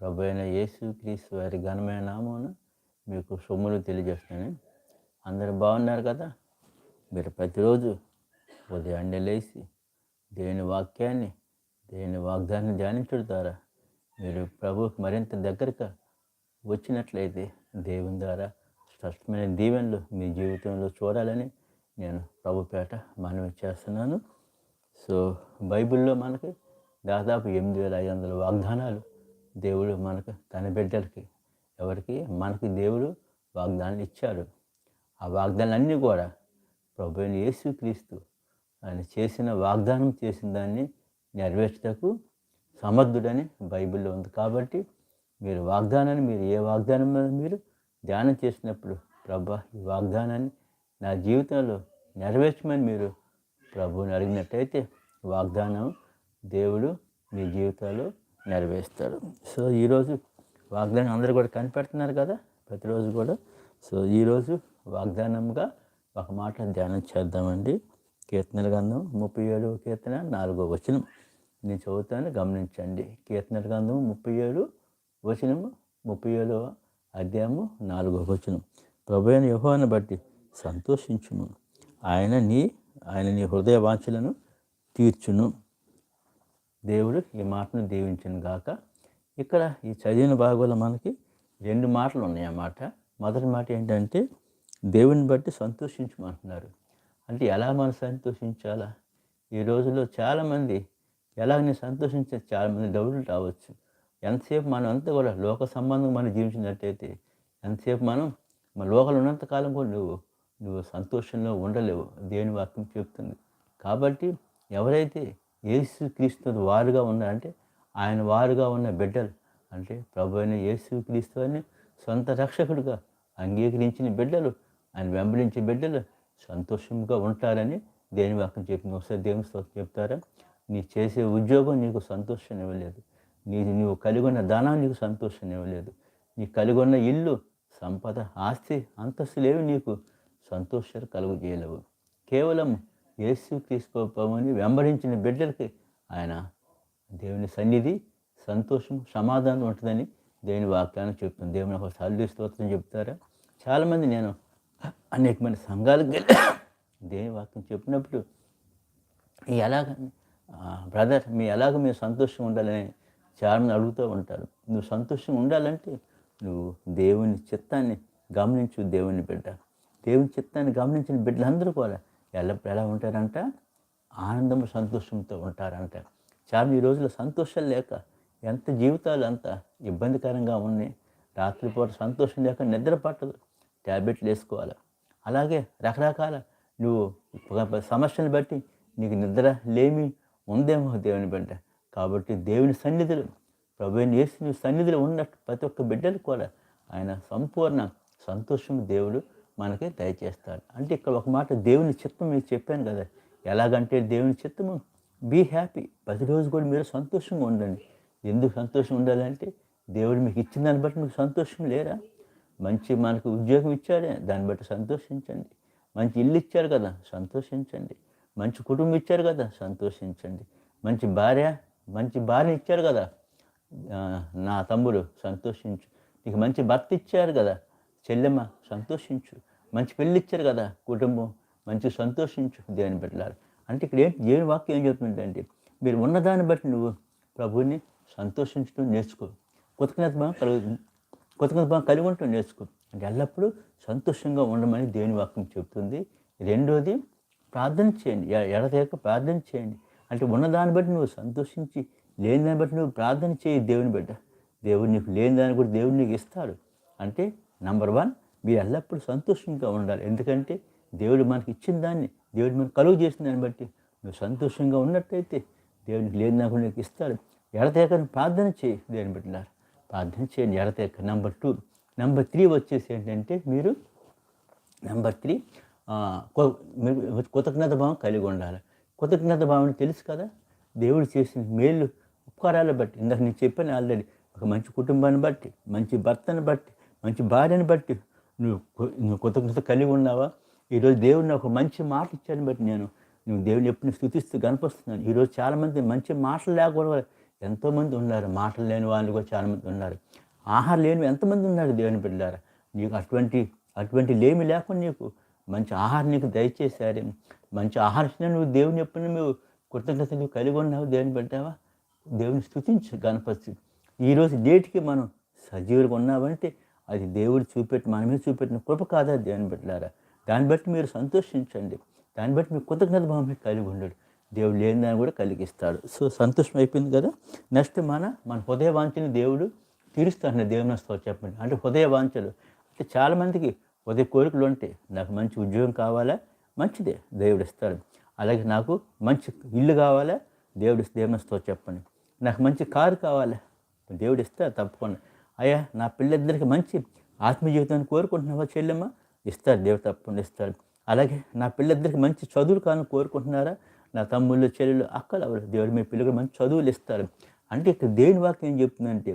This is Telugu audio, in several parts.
ప్రభు అయిన యేసు క్రీస్తు వారి ఘనమైన నామమున మీకు సొమ్ములు తెలియజేస్తాను అందరు బాగున్నారు కదా? మీరు ప్రతిరోజు ఉదయాన్నే లేచి దేని వాక్యాన్ని దేని వాగ్దాన్ని ధ్యానించడం ద్వారా మీరు ప్రభువుకి మరింత దగ్గరగా వచ్చినట్లయితే దేవుని ద్వారా స్పష్టమైన దీవెనలు మీ జీవితంలో చూడాలని నేను ప్రభుపేట మనవి చేస్తున్నాను. సో బైబిల్లో మనకి దాదాపు ఎనిమిది వేల ఐదు వందల వాగ్దానాలు దేవుడు మనకు తన బిడ్డలకి ఎవరికి? మనకి దేవుడు వాగ్దానాలు ఇచ్చాడు. ఆ వాగ్దానాలన్నీ కూడా ప్రభు యేసుక్రీస్తు ఆయన చేసిన వాగ్దానం చేసిన దాన్ని నెరవేర్చటకు సమర్థుడని బైబిల్లో ఉంది. కాబట్టి మీరు వాగ్దానాన్ని మీరు ఏ వాగ్దానం మీద మీరు ధ్యానం చేసినప్పుడు ప్రభా ఈ వాగ్దానాన్ని నా జీవితంలో నెరవేర్చమని మీరు ప్రభువుని అడిగినట్టయితే వాగ్దానం దేవుడు మీ జీవితాల్లో నెరవేరుస్తాడు సో ఈరోజు వాగ్దానం అందరూ కూడా కనిపెడుతున్నారు కదా ప్రతిరోజు కూడా. సో ఈరోజు వాగ్దానంగా ఒక మాట ధ్యానం చేద్దామండి. కీర్తనల గంధం ముప్పై ఏడు కీర్తన నాలుగో వచనం. నేను చదువుతాను గమనించండి. కీర్తనల గంధం ముప్పై ఏడు వచనము ముప్పై ఏడవ అధ్యాయము నాలుగో వచనం. ప్రభు అయిన యెహోవాను బట్టి సంతోషించుము. ఆయన నీ ఆయన నీ హృదయ వాంఛలను తీర్చును. దేవుడు ఈ మాటను దీవించను గాక. ఇక్కడ ఈ చదివిన భాగంలో మనకి రెండు మాటలు ఉన్నాయి అన్నమాట మొదటి మాట ఏంటంటే దేవుని బట్టి సంతోషించమంటున్నారు. అంటే ఎలా మనం సంతోషించాలా? ఈ రోజుల్లో చాలామంది ఎలా నేను సంతోషించే చాలామంది డౌట్లు రావచ్చు. ఎంతసేపు మనం అంతా కూడా లోక సంబంధం మనం జీవించినట్టయితే ఎంతసేపు మనం మన లోకలు ఉన్నంత కాలం కూడా నువ్వు నువ్వు సంతోషంలో ఉండలేవు. దేవుని వాక్యం చెప్తుంది. కాబట్టి ఎవరైతే యేసు క్రీస్తు వారుగా ఉన్నారంటే ఆయన వారుగా ఉన్న బిడ్డలు. అంటే ప్రభు అయిన యేసు క్రీస్తు అని సొంత రక్షకుడిగా అంగీకరించిన బిడ్డలు ఆయన వెంబడించే బిడ్డలు సంతోషంగా ఉంటారని దేని వాక్యం చెప్పింది ఒకసారి దేవుని స్తోత్రం చెప్తారా? నీ చేసే ఉద్యోగం నీకు సంతోషం ఇవ్వలేదు. నీ నీవు కలిగి ఉన్న ధనం నీకు సంతోషం ఇవ్వలేదు. నీ కలిగి ఉన్న ఇల్లు సంపద ఆస్తి అంతస్తులేవి నీకు సంతోషాలు కలుగు చేయలేవు కేవలం యేసు క్రీస్తుని వెంబడించిన బిడ్డలకి ఆయన దేవుని సన్నిధి సంతోషం సమాధానం ఉంటుందని దేవుని వాక్యాన్ని చెప్తుంది. దేవుని ఒక సల్లి స్తోత్రం చెప్తారా? చాలామంది నేను అనేకమైన సంఘాలకు వెళ్ళి దేవుని వాక్యం చెప్పినప్పుడు ఎలాగ బ్రదర్ మీ ఎలాగ మీరు సంతోషంగా ఉండాలని చాలామంది అడుగుతూ ఉంటారు. నువ్వు సంతోషంగా ఉండాలంటే నువ్వు దేవుని చిత్తాన్ని గమనించు దేవుని బిడ్డ. దేవుని చిత్తాన్ని గమనించిన బిడ్డలందరూ కూడా ఎల్లప్పుడు ఎలా ఉంటారంట? ఆనందం సంతోషంతో ఉంటారంట. చాలా ఈ రోజుల్లో సంతోషం లేక ఎంత జీవితాలు అంత ఇబ్బందికరంగా ఉన్నాయి. రాత్రిపూట సంతోషం లేక నిద్ర పట్టదు. ట్యాబ్లెట్లు వేసుకోవాలి. అలాగే రకరకాల నువ్వు సమస్యలు సమస్యను బట్టి నీకు నిద్ర లేమి ఉందేమో దేవుని బిడ్డ. కాబట్టి దేవుని సన్నిధులు ప్రభుని వేసి నువ్వు సన్నిధిలో ఉన్నట్టు ప్రతి ఒక్క బిడ్డలు కూడా ఆయన సంపూర్ణ సంతోషం దేవుడు మనకి దయచేస్తాడు. అంటే ఇక్కడ ఒక మాట దేవుని చిత్తం మీకు చెప్పాను కదా. ఎలాగంటే దేవుని చిత్తము బీ హ్యాపీ. ప్రతిరోజు కూడా మీరు సంతోషంగా ఉండండి. ఎందుకు సంతోషం ఉండాలంటే దేవుడు మీకు ఇచ్చిన దాన్ని బట్టి మీకు సంతోషం లేరా? మంచి మనకు ఉద్యోగం ఇచ్చాడే దాన్ని బట్టి సంతోషించండి. మంచి ఇల్లు ఇచ్చారు కదా సంతోషించండి. మంచి కుటుంబం ఇచ్చారు కదా సంతోషించండి. మంచి భార్య మంచి భార్య ఇచ్చారు కదా నా తమ్ముడు సంతోషించు. నీకు మంచి భర్త ఇచ్చారు కదా చెల్లెమ్మ సంతోషించు. మంచి పెళ్ళి ఇచ్చారు కదా కుటుంబం మంచి సంతోషించు దేవుని పెట్టాలి అంటే ఇక్కడ ఏంటి దేవుని వాక్యం ఏం చెప్తుందంటే మీరు ఉన్నదాన్ని బట్టి నువ్వు ప్రభువుని సంతోషించడం నేర్చుకో. కృతజ్ఞత భావం కలుగుతుంది కృతజ్ఞత భావం కలిగి ఉండటం నేర్చుకో. అంటే ఎల్లప్పుడూ సంతోషంగా ఉండమని దేవుని వాక్యం చెప్తుంది. రెండోది ప్రార్థన చేయండి. ఎడతేక ప్రార్థన చేయండి. అంటే ఉన్నదాన్ని బట్టి నువ్వు సంతోషించి లేని దాన్ని బట్టి నువ్వు ప్రార్థన చేయి దేవుని బిడ్డ. దేవుడు నీకు లేని దాన్ని కూడా దేవుడు నీకు ఇస్తాడు. అంటే నంబర్ వన్ మీరు ఎల్లప్పుడూ సంతోషంగా ఉండాలి. ఎందుకంటే దేవుడు మనకి ఇచ్చిన దాన్ని దేవుడు మనకు కలుగు చేసిన దాన్ని బట్టి నువ్వు సంతోషంగా ఉన్నట్టయితే దేవునికి లేని నాకు నీకు ఇస్తాడు. ఎడతేకని ప్రార్థన చేయి దేవుని పెట్టినారు ప్రార్థన చేయండి ఎడతేక నెంబర్ టూ నెంబర్ త్రీ వచ్చేసి ఏంటంటే మీరు నెంబర్ త్రీ కృతజ్ఞత భావం కలిగి ఉండాలి. కృతజ్ఞత భావం తెలుసు కదా? దేవుడు చేసిన మేలు ఉపకారాలు బట్టి ఇందాక నేను చెప్పాను ఆల్రెడీ. ఒక మంచి కుటుంబాన్ని బట్టి మంచి భర్తను బట్టి మంచి భార్యను బట్టి నువ్వు కు- నువ్వు కృతజ్ఞత కలిగి ఉన్నావా? ఈరోజు దేవుడు నాకు మంచి మాట ఇచ్చాను బట్టి నేను నువ్వు దేవుని ఎప్పుడు స్థుతిస్తూ కనిపిస్తున్నాను ఈరోజు చాలామంది మంచి మాటలు లేకపోవడం ఎంతోమంది ఉన్నారు. మాటలు లేని వాళ్ళు కూడా చాలామంది ఉన్నారు. ఆహారం లేని ఎంతమంది ఉన్నారు దేవుని బిడ్డారా నీకు అటువంటి అటువంటి లేమి లేకుండా నీకు మంచి ఆహారం నీకు దయచేశారు. మంచి ఆహారం నువ్వు దేవుని ఎప్పుడు నువ్వు కృతజ్ఞతలు కలిగి ఉన్నావు దేవుని పెట్టావా దేవుని స్థుతించు గణపతి ఈరోజు డేట్కి మనం సజీవులుగా ఉన్నామంటే అది దేవుడు చూపెట్టి మన మీద చూపెట్టిన కృప కాదా దేవుని పెట్టారా దాన్ని బట్టి మీరు సంతోషించండి. దాన్ని బట్టి మీరు కృతజ్ఞత భావం కలిగి ఉండడు. దేవుడు లేని దాన్ని కూడా కలిగిస్తాడు. సో సంతోషం అయిపోయింది కదా? నెక్స్ట్ మన మన హృదయ వాంఛని దేవుడు తీరుస్తాడు దేవుని వస్తావు చెప్పండి. అంటే హృదయ వాంఛలు అంటే చాలామందికి హృదయ కోరికలు ఉంటాయి. నాకు మంచి ఉద్యోగం కావాలా? మంచిదే. దేవుడు ఇస్తాడు. అలాగే నాకు మంచి ఇల్లు కావాలా? దేవుడు దేవుని వస్తావు చెప్పండి. నాకు మంచి కారు కావాలా? దేవుడు ఇస్తాడు తప్పకుండా. అయ్యా నా పిల్లలిద్దరికి మంచి ఆత్మీయ జీవితాన్ని కోరుకుంటున్నావా చెల్లెమ్మ? ఇస్తాడు దేవుడు తప్పకుండా ఇస్తాడు. అలాగే నా పిల్లలిద్దరికి మంచి చదువులు కావాలని కోరుకుంటున్నారా? నా తమ్ముళ్ళు చెల్లెలు అక్కలు ఎవరు? దేవుడు మీ పిల్లలకు మంచి చదువులు ఇస్తారు. అంటే ఇక్కడ దేని వాక్యం ఏం చెప్తుందంటే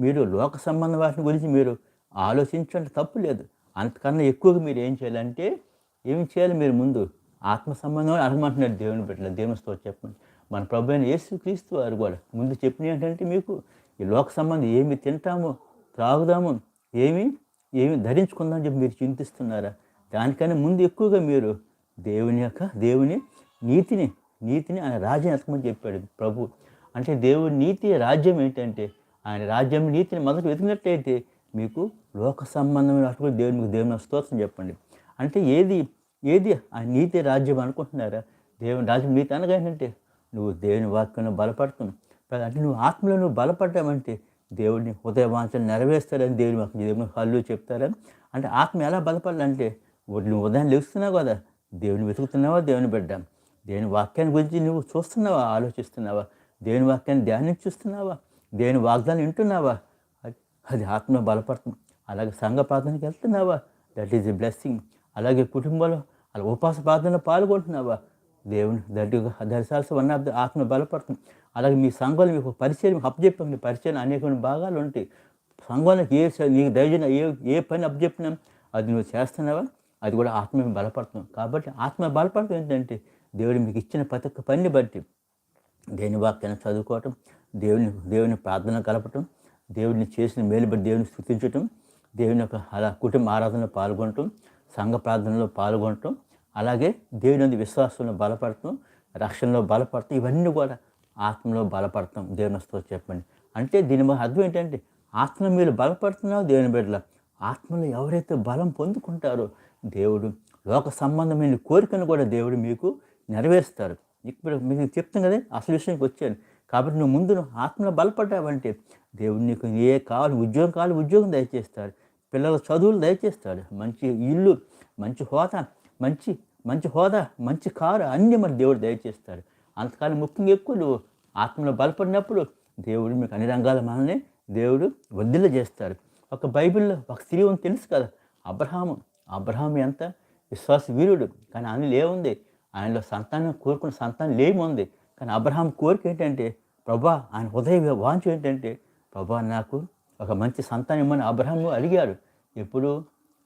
మీరు లోక సంబంధ వాటిని గురించి మీరు ఆలోచించండి తప్పు లేదు. అంతకన్నా ఎక్కువగా మీరు ఏం చేయాలంటే ఏం చేయాలి మీరు ముందు? ఆత్మ సంబంధం అడగమంటున్నారు దేవుని పెట్టలేదు దేవుని తో చెప్పండి. మన ప్రభు అయిన యేసు క్రీస్తు వారు కూడా ముందు చెప్పిన ఏంటంటే మీకు ఈ లోక సంబంధం ఏమి తింటాము త్రాగుదాము ఏమి ఏమి ధరించుకుందామని చెప్పి మీరు చింతిస్తున్నారా? దానికన్నా ముందు ఎక్కువగా మీరు దేవుని యొక్క దేవుని నీతిని నీతిని ఆయన రాజ్యం ఎతకమని చెప్పాడు ప్రభు. అంటే దేవుని నీతి రాజ్యం ఏంటంటే ఆయన రాజ్యం నీతిని మొదట వెతికినట్టయితే మీకు లోక సంబంధమైన అటువంటి దేవుని మీకు దేవుని స్తోత్రం చెప్పండి. అంటే ఏది ఏది ఆ నీతి రాజ్యం అనుకుంటున్నారా? దేవుని రాజ్యం నీతి అనగా ఏంటంటే నువ్వు దేవుని వాక్యం బలపడుతున్నావు. అంటే నువ్వు ఆత్మలో నువ్వు బలపడ్డామంటే దేవుడిని హృదయ వాంఛలు నెరవేరుస్తారని దేవుని మాకు దేవుని హల్లు చెప్తారని. అంటే ఆత్మ ఎలా బలపడాలంటే నువ్వు ఉదయం లేస్తున్నావు కదా దేవుని వెతుకుతున్నావా దేవుని బిడ్డ? దేవుని వాక్యాన్ని గురించి నువ్వు చూస్తున్నావా ఆలోచిస్తున్నావా? దేవుని వాక్యాన్ని ధ్యానించుస్తున్నావా దేవుని వాగ్దానం వింటున్నావా? అది ఆత్మ బలపడుతుంది. అలాగే సంఘ ప్రార్థనకి వెళ్తున్నావా? That is a blessing. అలాగే కుటుంబంలో అలా ఉపాస ప్రార్థనలో పాల్గొంటున్నావా? దేవుని దట్ దర్శాల్సి వన్ ఆఫ్ ద ఆత్మ బలపడుతుంది. అలాగే మీ సంఘంలో మీకు పరిచయం అప్పచెప్పండి పరిచయం అనేక భాగాలు ఉంటాయి. సంఘంలోకి ఏ నీకు దైవజన ఏ ఏ పని అప్పచెప్పినా అది నువ్వు చేస్తున్నావా? అది కూడా ఆత్మ బలపడుతుంది. కాబట్టి ఆత్మ బలపడటం ఏంటంటే దేవుడు మీకు ఇచ్చిన ప్రతి ఒక్క పనిని బట్టి దేని వాక్యాన్ని చదువుకోవటం దేవుని దేవుని ప్రార్థన కలపటం దేవుడిని చేసిన మేలు బట్టి దేవుని స్థుతించటం దేవుని యొక్క అలా కుటుంబ ఆరాధనలో పాల్గొనటం సంఘ ప్రార్థనలో పాల్గొనటం అలాగే దేవుని విశ్వాసంలో బలపడటం రక్షణలో బలపడటం ఇవన్నీ కూడా ఆత్మలో బలపడతాం. దేవుని స్తోత్రం చెప్పండి. అంటే దీని వల్ల అర్థం ఏంటంటే ఆత్మ మీరు బలపడుతున్నావు దేవుని బిడ్డల. ఆత్మలో ఎవరైతే బలం పొందుకుంటారో దేవుడు లోక సంబంధమైన కోరికను కూడా దేవుడు మీకు నెరవేరుస్తారు. ఇప్పుడు మీకు చెప్తాం కదా అసలు విషయానికి వచ్చాను. కాబట్టి నువ్వు ముందు నువ్వు ఆత్మలో బలపడ్డావంటే దేవుడు నీకు ఏ కావాలి ఉద్యోగం కావాలి ఉద్యోగం దయచేస్తాడు పిల్లల చదువులు దయచేస్తాడు మంచి ఇల్లు మంచి హోదా మంచి మంచి హోదా మంచి కారు అన్నీ మరి దేవుడు దయచేస్తాడు అంతకాలం ముఖ్యంగా ఎక్కువ నువ్వు ఆత్మలో బలపడినప్పుడు దేవుడు మీకు అన్ని రంగాల మనల్ని దేవుడు వద్దిల్ల చేస్తాడు ఒక బైబిల్లో ఒక స్త్రీ ఉంది తెలుసు కదా? అబ్రహాము. అబ్రహాము ఎంత విశ్వాస వీరుడు. కానీ ఆయనలో ఏముంది ఆయనలో సంతానం కోరుకున్న సంతానం లేముంది. కానీ అబ్రహాం కోరిక ఏంటంటే ప్రభా ఆయన హృదయ వాంఛ ఏంటంటే ప్రభా నాకు ఒక మంచి సంతానం ఇమ్మని అబ్రహాము అడిగాడు ఎప్పుడు?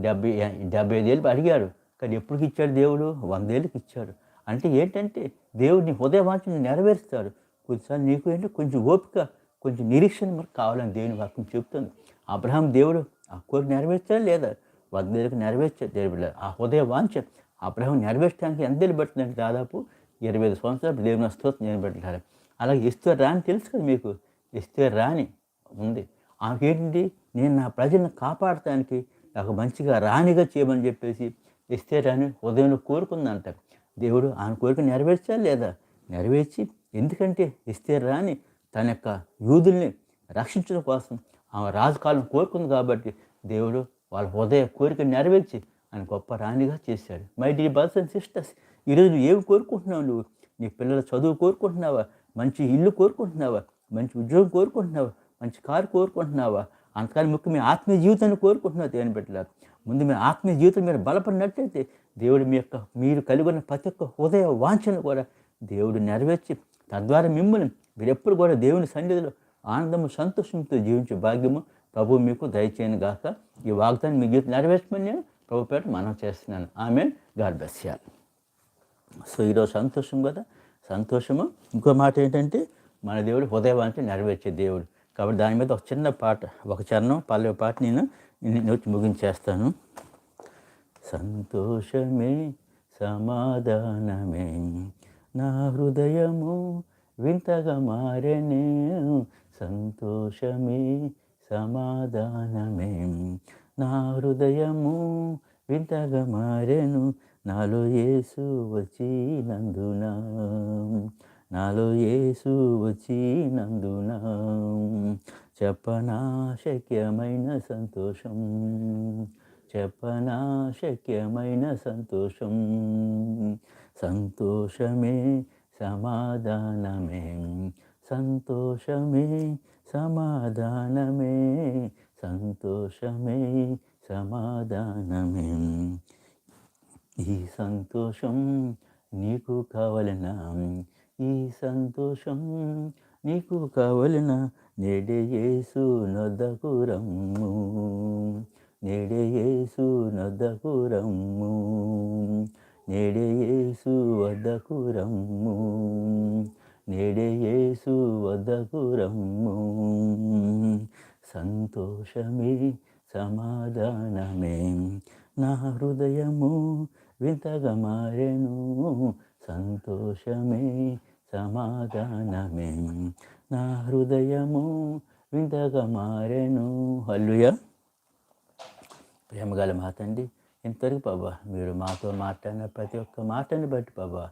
డెబ్బై డెబ్బై ఐదేళ్ళు అడిగాడు కానీ ఎప్పటికి ఇచ్చాడు దేవుడు? వందేళ్ళకి ఇచ్చాడు. అంటే ఏంటంటే దేవుడిని హృదయ వాంఛను నెరవేరుస్తాడు కొద్దిసారి నీకు ఏంటి? కొంచెం ఓపిక కొంచెం నిరీక్షణ మరి కావాలని దేవుని వాక్యం చెప్తుంది అబ్రహాం దేవుడు ఆ కోరిక నెరవేర్చాడు లేదా? వందేళ్ళకి నెరవేర్చాడు. దేవుడు ఆ హృదయ వాంఛ అబ్రహం నెరవేర్చడానికి ఎంత పడుతుందంటే దాదాపు ఇరవై ఐదు సంవత్సరాలు దేవుని స్తోత్రం నిలబెట్టారు అలాగే ఇస్తే రాని తెలుసు కదా మీకు. ఇస్తే రాని ఉంది. ఆమెకేంటి నేను నా ప్రజలను కాపాడటానికి నాకు మంచిగా రాణిగా చేయమని చెప్పేసి ఇస్తే రాని హృదయంలో కోరుకుందంట. దేవుడు ఆమె కోరిక నెరవేర్చాలి లేదా? నెరవేర్చి ఎందుకంటే ఇస్తే రాని తన యొక్క యూదుల్ని రక్షించడం కోసం ఆమె రాజకాలం కోరుకుంది కాబట్టి దేవుడు వాళ్ళ హృదయ కోరిక నెరవేర్చి ఆయన గొప్ప రాణిగా చేశాడు. My dear brothers and sisters ఈరోజు నువ్వు ఏమి కోరుకుంటున్నావు నువ్వు? నీ పిల్లల చదువు కోరుకుంటున్నావా? మంచి ఇల్లు కోరుకుంటున్నావా? మంచి ఉద్యోగం కోరుకుంటున్నావా? మంచి కారు కోరుకుంటున్నావా? అంతకాని ముఖ్యం మీ ఆత్మీయ జీవితాన్ని కోరుకుంటున్నావు దేని పెట్టలేదు ముందు మీ ఆత్మీయ జీవితం మీరు బలపడినట్లయితే దేవుడు మీ యొక్క మీరు కలిగి ఉన్న ప్రతి ఒక్క హృదయ వాంఛను కూడా దేవుడు నెరవేర్చి తద్వారా మిమ్మల్ని మీరు ఎప్పుడు కూడా దేవుని సన్నిధిలో ఆనందము సంతోషంతో జీవించే భాగ్యము ప్రభు మీకు దయచేయను గాక. ఈ వాగ్దాన్ని మీ జీవితం నెరవేర్చమని నేను ప్రభు పేరు మనం చేస్తున్నాను. ఆమె గాడ్ సో ఈరోజు సంతోషం కదా? సంతోషము. ఇంకో మాట ఏంటంటే మన దేవుడు హృదయవాంఛ నెరవేర్చే దేవుడు. కాబట్టి దాని మీద ఒక చిన్న పాట ఒక చరణం పల్లె పాట నేను నోటి ముగించేస్తాను. సంతోషమే సమాధానమే. నా హృదయము వింతగా మారనే సంతోషమే సమాధానమే. నా హృదయము వింతగా మారెను నాలో యేసు వచ్చినందున. నాలో యేసు వచ్చినందున. చెప్పనా శక్యమైన సంతోషం. చెప్పనా శక్యమైన సంతోషం. సంతోషమే సమాధానమే. సంతోషమే సమాధానమే. సంతోషమే సమాధానమే. ఈ సంతోషం నీకు కావలనా? ఈ సంతోషం నీకు కావలన? నేడే యేసు నొద్దకు రమ్ము నెడయేసు యేసు నొద్దకు రమ్ము నెడయేసు యేసు వద్దకు రమ్ము నెడయేసు యేసు వద్దకు రమ్ము సంతోషమే సమాధానమే. నా హృదయము వింతగా మారెను. సంతోషమే సమాధానమే. నా హృదయము వింతగా మారెను. హల్లుయ ప్రేమగల మా తండ్రి ఇంతవరకు బాబా మీరు మాతో మాట్లాడిన ప్రతి ఒక్క మాటని బట్టి బాబా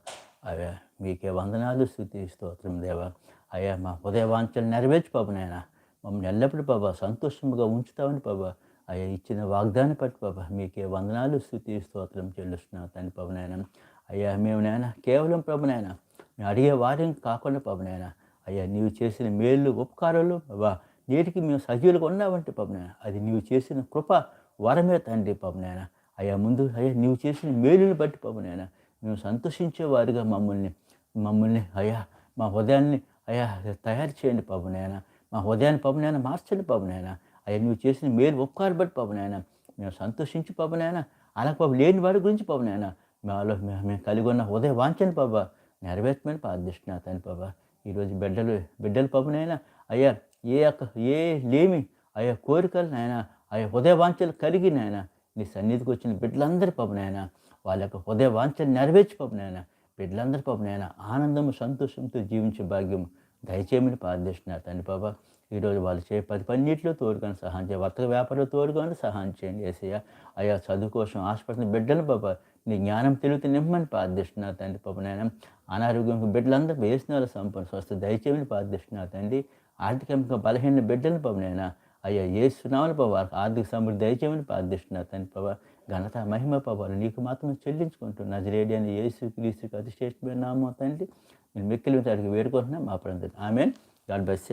అయ్యా మీకే వందనాలు స్థుతి స్తోత్రం దేవా. అయ్యా మా హృదయ వాంఛలు నెరవేర్చు బాబు నాయన. మమ్మల్ని ఎల్లప్పుడూ బాబా సంతోషంగా ఉంచుతామని బాబా అయ్యా ఇచ్చిన వాగ్దాన్ని పట్టి బాబా మీకే వందనాలు స్థుతి స్తోత్రం చెల్లిస్తున్నాం తండ్రి బాబు నాయన. అయ్యా మేము నాయన కేవలం ప్రభు నాయన మేము అడిగే వారిని కాకుండా ప్రభు నాయన. అయ్యా నీవు చేసిన మేళ్ళు ఉపకారాలు బాబా నేటికి మేము సజీవులుగా ఉన్నామంటే పాప అది నీవు చేసిన కృప వరమే తండ్రి పాప నాయన. అయ్యా ముందు అయ్యా నీవు చేసిన మేలుని బట్టి పాప నాయన. మేము సంతోషించే వారిగా మమ్మల్ని మమ్మల్ని అయ్యా మా హృదయాన్ని అయ్యా తయారు చేయండి పాప నాయన. మా హృదయాన్ని పాప నాయన మార్చండి పాప నాయన. అయ్యా నువ్వు చేసిన మేలు ఉపకారం బట్టి పాప నాయన. మేము సంతోషించి పాప నాయన. అలా పాప లేని వాడి గురించి పాపనాయన మాలో మేము కలిగి ఉన్న హృదయ వాంచని పాప నెరవేర్చమని ప్రార్థిస్తున్నా తండ్రి పాప. ఈరోజు బిడ్డలు బిడ్డలు పాపనైనా అయ్యా ఏ యొక్క ఏ లేమి అయ్యా కోరికలు నాయన అయ్యా హృదయ వాంఛలు కలిగి నాయన నీ సన్నిధికి వచ్చిన బిడ్డలందరి నాయన వాళ్ళ యొక్క హృదయ వాంఛలు నెరవేర్చి పాపనైనా బిడ్డలందరి నాయన ఆనందము సంతోషంతో జీవించే భాగ్యం దయచేయమని ప్రార్థిస్తున్నారు తండ్రి పాప ఈరోజు వాళ్ళు చే పది పన్నిట్లో తోడుకొని సహాయం చేయ వర్తక వ్యాపారంలో తోడుకొని సహాయం చేయండి ఏసయ్య. అయ్యా చదువు కోసం ఆశపడుతున్న బిడ్డలు పాప నీ జ్ఞానం తెలుగుతూ నిమ్మని ప్రార్థిస్తున్నారు తండ్రి పాప నాయన. అనారోగ్యం బిడ్డలందరూ వేసిన వాళ్ళ సంపూర్ణ స్వస్థ దయచేయమని ప్రార్థిస్తున్నారు తండ్రి. ఆర్థికంగా బలహీన బిడ్డలను పాప నాయన అయ్యా ఏ సునామలు పాప ఆర్థిక సమృద్ధి దయచేయమని ప్రార్థిస్తున్నా తండ్రి పాప ఘనత మహిమ పాపాలు నీకు మాత్రమే చెల్లించుకుంటూ నజరేడి అని యేసు క్రీస్తుకి అతి శ్రేష్టమైన నామం తండ్రి మీరు మిక్కిలి అడిగి వేడుకుంటున్నాం మా ప్రాంతం. ఆమె గాడ్ బెస్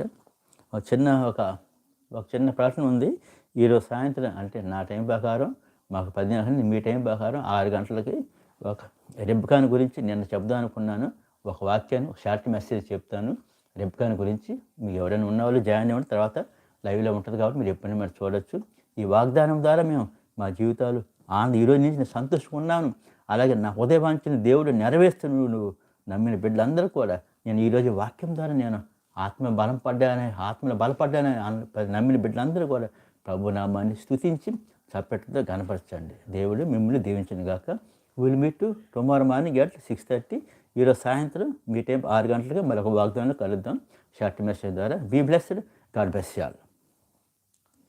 ఒక చిన్న ఒక ఒక చిన్న ప్రశ్న ఉంది. ఈరోజు సాయంత్రం అంటే నా టైం ప్రకారం మాకు పది గంటల మీ టైం ప్రకారం ఆరు గంటలకి ఒక రెబ్కాన్ గురించి నిన్న చెప్దాం అనుకున్నాను. ఒక వాక్యాన్ని ఒక షార్ట్ మెసేజ్ చెప్తాను. రెబ్కాన్ గురించి మీకు ఎవరైనా ఉన్నవాళ్ళు జాయిన్ అవ్వండి. తర్వాత లైవ్లో ఉంటుంది కాబట్టి మీరు ఎప్పుడైనా మరి చూడొచ్చు. ఈ వాగ్దానం ద్వారా మేము మా జీవితాలు ఆనంద ఈరోజు నుంచి నేను సంతోషంగా ఉన్నాను అలాగే నా హృదయవాంఛని దేవుడు నెరవేరుస్తున్నావు నువ్వు నమ్మిన బిడ్డలందరూ కూడా నేను ఈరోజు వాక్యం ద్వారా నేను ఆత్మ బలం పడ్డానని ఆత్మలో బలపడ్డానని నమ్మిన బిడ్డలందరూ కూడా ప్రభు నామాన్ని స్థుతించి చప్పట్లతో గనపరచండి దేవుడు మిమ్మల్ని దీవించను గాక. Will meet tomorrow morning at six thirty ఈరోజు సాయంత్రం మీ టైం ఆరు గంటలకు మరొక వాగ్దానంలో కలుద్దాం. షార్ట్ మెసేజ్ ద్వారా. బీ బ్లెస్డ్ గాడ్ బ్లెస్ చాలు